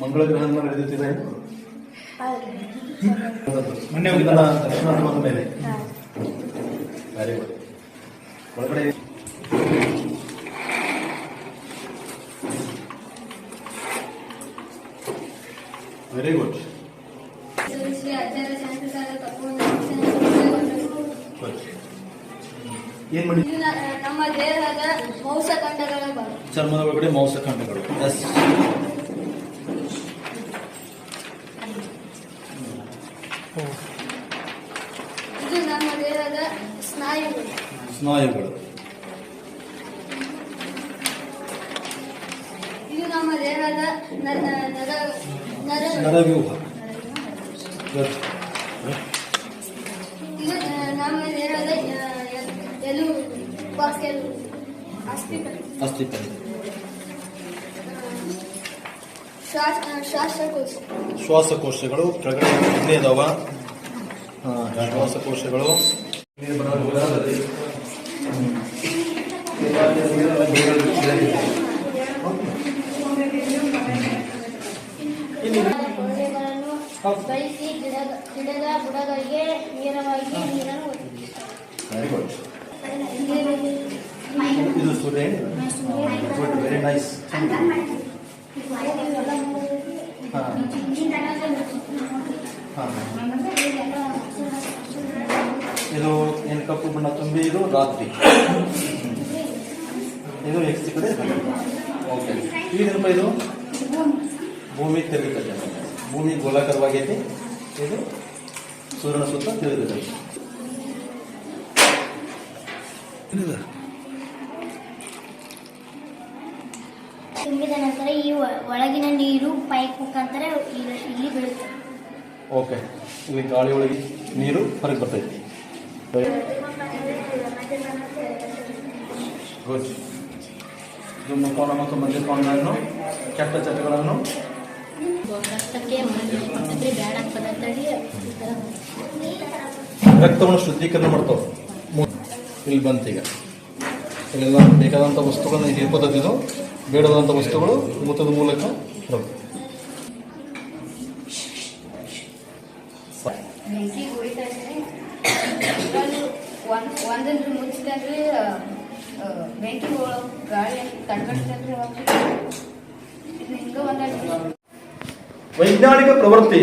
ಮಂಗಳ ಗ್ರಹಣ ನಡೆಯುತ್ತಿದೆ ಮೊನ್ನೆ ಒಂದಿನ ದರ್ಶನ ಧ್ರುವದ ಮೇಲೆ. ವೆರಿ ಗುಡ್ ಒಳಗಡೆ. ವೆರಿ ಗುಡ್ ಏನ್ ಮಾಡಿ? ನಮ್ಮ ದೇಹದ ಮಾಂಸಖಂಡಗಳ ಭಾಗ ಚರ್ಮದ ಒಳಗಡೆ ಮಾಂಸಖಂಡಗಳು. ಎಸ್ ಇದು ನಮ್ಮ ದೇಹದ ಸ್ನಾಯುಗಳು. ಇದು ನಮ್ಮ ದೇಹದ ನರ ನರ ನರಗಳು ನರವ್ಯೂಹ. ಇದು ನಮ್ಮ ದೇಹದ ಎಲುಬು ಅಸ್ಥಿಪಂಜರ ಶ್ವಾಸಕೋಶ. ಶ್ವಾಸಕೋಶಗಳು ಕೆಳಗಡೆ ಇದಾವ ಅದಾವ ಹಾ, ಶ್ವಾಸಕೋಶಗಳು. ಗಿಡದ ಗಿಡದ ಬುಡಗಳಿಗೆ ನೇರವಾಗಿ ನೀರನ್ನು ವೆರಿ ನೈಸ್ ಇದು ಏನು ಕಪ್ಪು ಬಣ್ಣ ತುಂಬಿ ಇದು ರಾತ್ರಿ. ಇದು ಎಕ್ಸ್ ಕಡೆ ಓಕೆ ಈಗೇನಪ್ಪ ಇದು ಭೂಮಿ ತಿರುಗುತ್ತದೆ ಭೂಮಿ ಗೋಲಾಕಾರವಾಗೈತಿ ಇದು ಸೂರ್ಯನ ಸುತ್ತ ತಿರುಗುತ್ತದೆ ಏನಿದೆ ತುಂಬಿದ ನಂತರ ಈ ಒಳಗಿನ ನೀರು ಪೈಪ್ ಮುಖಾಂತರ ಇಲ್ಲಿ ಇಲ್ಲಿ ಬೀಳುತ್ತೆ ಓಕೆ ಇಲ್ಲಿ ಗಾಳಿ ಒಳಗೆ ನೀರು ಹೊರಗೆ ಬರ್ತೈತಿ ಗುಡ್ ಇದು ಮುಖೋಣ ಮತ್ತು ಮದ್ಯಪಾನಗಳನ್ನು ಕೆಟ್ಟ ಚಟಗಳನ್ನು ರಕ್ತವನ್ನು ಶುದ್ಧೀಕರಣ ಮಾಡ್ತಾವೆ ಮು- ಇಲ್ಲಿ ಬಂತೀಗ ಇಲ್ಲೆಲ್ಲ ಬೇಕಾದಂಥ ವಸ್ತುಗಳನ್ನ ಹೀರ್ಕೋತದ್ದು ಬೇಡವಾದಂಥ ವಸ್ತುಗಳು ಮೂತದ ಮೂಲಕ ಅದರಲ್ಲಿ ಒಂದ್ ಒಂದೊಂದು ಮುಚ್ಚಿದ್ರೆ ವೈಜ್ಞಾನಿಕ ಪ್ರವೃತ್ತಿ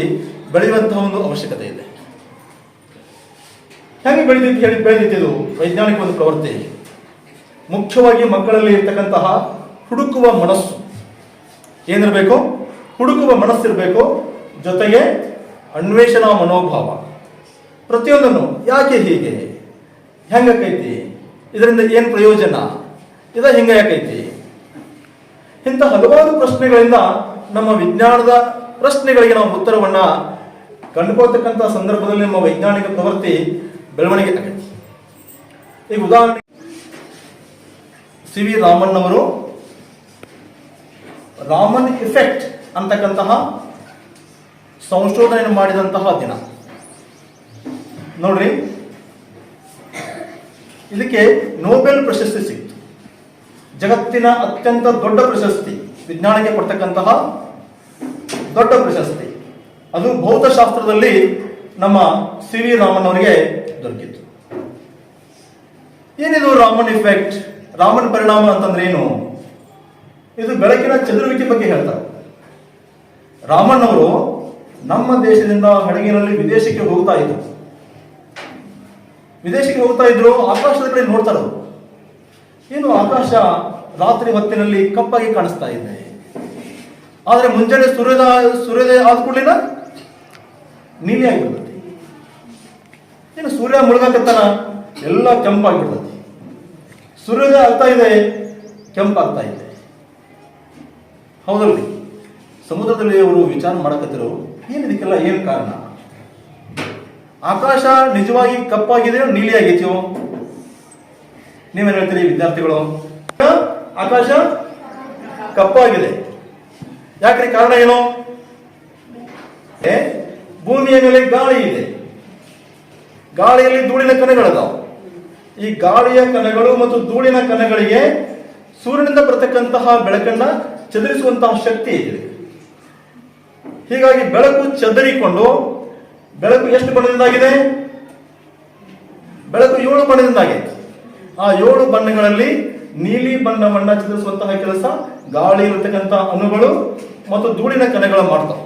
ಬೆಳೆಯುವಂತಹ ಒಂದು ಅವಶ್ಯಕತೆ ಇದೆ. ಹೇಗೆ ಬೆಳೆದಿತ್ತು ಹೇಳಿ ಬೆಳೆದಿದ್ದು ವೈಜ್ಞಾನಿಕ ಒಂದು ಪ್ರವೃತ್ತಿ? ಮುಖ್ಯವಾಗಿ ಮಕ್ಕಳಲ್ಲಿ ಇರ್ತಕ್ಕಂತಹ ಹುಡುಕುವ ಮನಸ್ಸು. ಏನಿರಬೇಕು, ಹುಡುಕುವ ಮನಸ್ಸಿರಬೇಕು, ಜೊತೆಗೆ ಅನ್ವೇಷಣಾ ಮನೋಭಾವ. ಪ್ರತಿಯೊಂದನ್ನು ಯಾಕೆ ಹೀಗೆ? ಹೆಂಗಕೈತಿ ಇದರಿಂದ ಏನು ಪ್ರಯೋಜನ? ಇದ ಹಿಂಗ ಯಾಕೈತಿ ಇಂಥ ಹಲವಾರು ಪ್ರಶ್ನೆಗಳಿಂದ ನಮ್ಮ ವಿಜ್ಞಾನದ ಪ್ರಶ್ನೆಗಳಿಗೆ ನಾವು ಉತ್ತರವನ್ನ ಕಂಡುಕೊಳ್ತಕ್ಕಂಥ ಸಂದರ್ಭದಲ್ಲಿ ನಮ್ಮ ವೈಜ್ಞಾನಿಕ ಪ್ರವೃತ್ತಿ ಬೆಳವಣಿಗೆ ಆಗೈತಿ ಈಗ ಉದಾಹರಣೆ ಸಿ ವಿ ರಾಮನ್ ಅವರು ರಾಮನ್ ಇಫೆಕ್ಟ್ ಅಂತಕ್ಕಂತಹ ಸಂಶೋಧನೆ ಮಾಡಿದಂತಹ ದಿನ. ನೋಡ್ರಿ. ಇದಕ್ಕೆ ನೋಬೆಲ್ ಪ್ರಶಸ್ತಿ ಸಿಕ್ತು. ಜಗತ್ತಿನ ಅತ್ಯಂತ ದೊಡ್ಡ ಪ್ರಶಸ್ತಿ, ವಿಜ್ಞಾನಕ್ಕೆ ಕೊಡ್ತಕ್ಕಂತಹ ದೊಡ್ಡ ಪ್ರಶಸ್ತಿ. ಅದು ಭೌತಶಾಸ್ತ್ರದಲ್ಲಿ ನಮ್ಮ ಸಿ ವಿ ರಾಮನ್ ಅವರಿಗೆ ದೊರಕಿತು ಏನಿದು ರಾಮನ್ ಇಫೆಕ್ಟ್ ರಾಮನ್ ಪರಿಣಾಮ ಅಂತಂದ್ರೆ ಏನು? ಇದು ಬೆಳಕಿನ ಚದುರುವಿಕೆ ಬಗ್ಗೆ ಹೇಳ್ತಾರೆ. ರಾಮನ್ ಅವರು ನಮ್ಮ ದೇಶದಿಂದ ಹಡಗಿನಲ್ಲಿ ವಿದೇಶಕ್ಕೆ ಹೋಗ್ತಾ ಇದ್ರು. ವಿದೇಶಕ್ಕೆ ಹೋಗ್ತಾ ಇದ್ರು, ಆಕಾಶದ ಕಡೆ ನೋಡ್ತಾರೆ ಏನು ಆಕಾಶ ರಾತ್ರಿ ಹೊತ್ತಿನಲ್ಲಿ ಕಪ್ಪಾಗಿ ಕಾಣಿಸ್ತಾ ಇದೆ. ಆದರೆ ಮುಂಜಾನೆ ಸೂರ್ಯೋದಯ ಸೂರ್ಯೋದಯ ಆದ ಕೂಡಲಿನ ನೀಲಿ ಆಗಿಬಿಡ್ತದೆ ಏನು ಸೂರ್ಯ ಮುಳುಗಾಕತ್ತಾನ ಎಲ್ಲ ಕೆಂಪಾಗಿಬಿಡ್ತತಿ. ಸೂರ್ಯೋದಯ ಆಗ್ತಾ ಇದೆ, ಕೆಂಪಾಗ್ತಾ ಇದೆ. ಹೌದಲ್ರಿ ಸಮುದ್ರದಲ್ಲಿ ಅವರು ವಿಚಾರ ಮಾಡಕತ್ತಿರೋ ಏನು ಇದಕ್ಕೆಲ್ಲ ಏನು ಕಾರಣ? ಆಕಾಶ ನಿಜವಾಗಿ ಕಪ್ಪಾಗಿದೆಯೋ ನೀಲಿ ಆಗಿತ್ತು ನೀವೇನ್ ಹೇಳ್ತೀರಿ ವಿದ್ಯಾರ್ಥಿಗಳು? ಆಕಾಶ ಕಪ್ಪಾಗಿದೆ. ಯಾಕ್ರಿ ಕಾರಣ ಏನು? ಭೂಮಿಯ ಮೇಲೆ ಗಾಳಿ ಇದೆ. ಗಾಳಿಯಲ್ಲಿ ಧೂಳಿನ ಕಣಗಳದಾವ. ಈ ಗಾಳಿಯ ಕಣಗಳು ಮತ್ತು ಧೂಳಿನ ಕಣಗಳಿಗೆ ಸೂರ್ಯನಿಂದ ಬರತಕ್ಕಂತಹ ಬೆಳಕನ್ನ ಚದುರಿಸುವಂತಹ ಶಕ್ತಿ ಇದೆ. ಹೀಗಾಗಿ ಬೆಳಕು ಚದರಿಕೊಂಡು ಬೆಳಕು ಎಷ್ಟು ಬಣ್ಣದಿಂದಾಗಿದೆ? ಬೆಳಕು ಏಳು ಬಣ್ಣದಿಂದಾಗಿದೆ. ಆ ಏಳು ಬಣ್ಣಗಳಲ್ಲಿ ನೀಲಿ ಬಣ್ಣವನ್ನ ಚಿತ್ರಿಸುವಂತಹ ಕೆಲಸ ಗಾಳಿ ಇರತಕ್ಕಂತಹ ಅಣುಗಳು ಮತ್ತು ಧೂಳಿನ ಕಣಗಳು ಮಾಡ್ತಾವೆ.